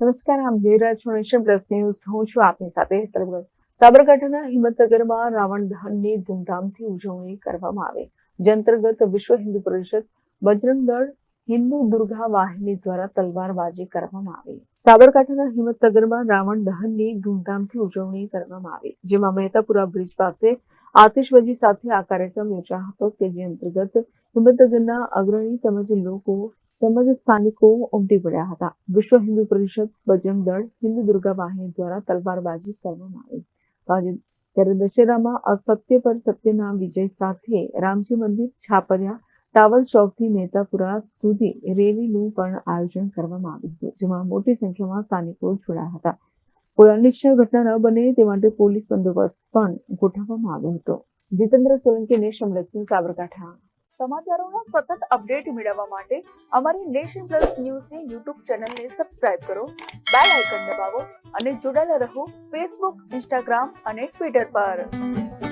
નમસ્કાર, આમ જોઈ રહ્યા છો હું છું આપની સાથે સાબરકાંઠાના હિંમતનગરમાં રાવણ દહનની ધૂમધામથી ઉજવણી કરવામાં આવે. જે અંતર્ગત વિશ્વ હિન્દુ પરિષદ, બજરંગ દળ, હિન્દુ દુર્ગા વાહિની દ્વારા તલવારબાજી કરવામાં આવી. સાબરકાંઠાના હિંમતનગરમાં રાવણ દહનની ધૂમધામથી ઉજવણી કરવામાં આવી. જેમાં મહેતાપુરા બ્રિજ પાસે આતિશબાજી સાથે આ કાર્યક્રમ યોજાયો હતો કે જે અંતર્ગત હિંમતનગરના અગ્રણી તેમજ લોકો તેમજ સ્થાનિકો ઉમટી પડ્યા હતા. વિશ્વ હિન્દુ પરિષદ બજરંગ દળ હિન્દુ દુર્ગા વાહિની દ્વારા તલવારબાજી કરવામાં આવી. ત્યારે દશેરામાં અસત્ય પર સત્યના વિજય સાથે રામજી મંદિર છાપરિયા ટાવર ચોકથી મહેતાપુરા સુધી રેલીનું પણ આયોજન કરવામાં આવ્યું હતું, જેમાં મોટી સંખ્યામાં સ્થાનિકો જોડાયા હતા. કોઈ અનિચ્છનીય ઘટના ન બને તે માટે પોલીસ બંદોબસ્ત પણ ગોઠવવામાં આવ્યો હતો. Jitendra Solanki Nation Plus Sabarkantha. સમાચારોના સતત અપડેટ મેળવવા માટે અમારી નેશન પ્લસ ન્યૂઝની યુટ્યુબ ચેનલને સબસ્ક્રાઇબ કરો, બેલ આઇકન દબાવો અને જોડાયેલા રહો ફેસબુક, ઇન્સ્ટાગ્રામ અને ટ્વિટર પર.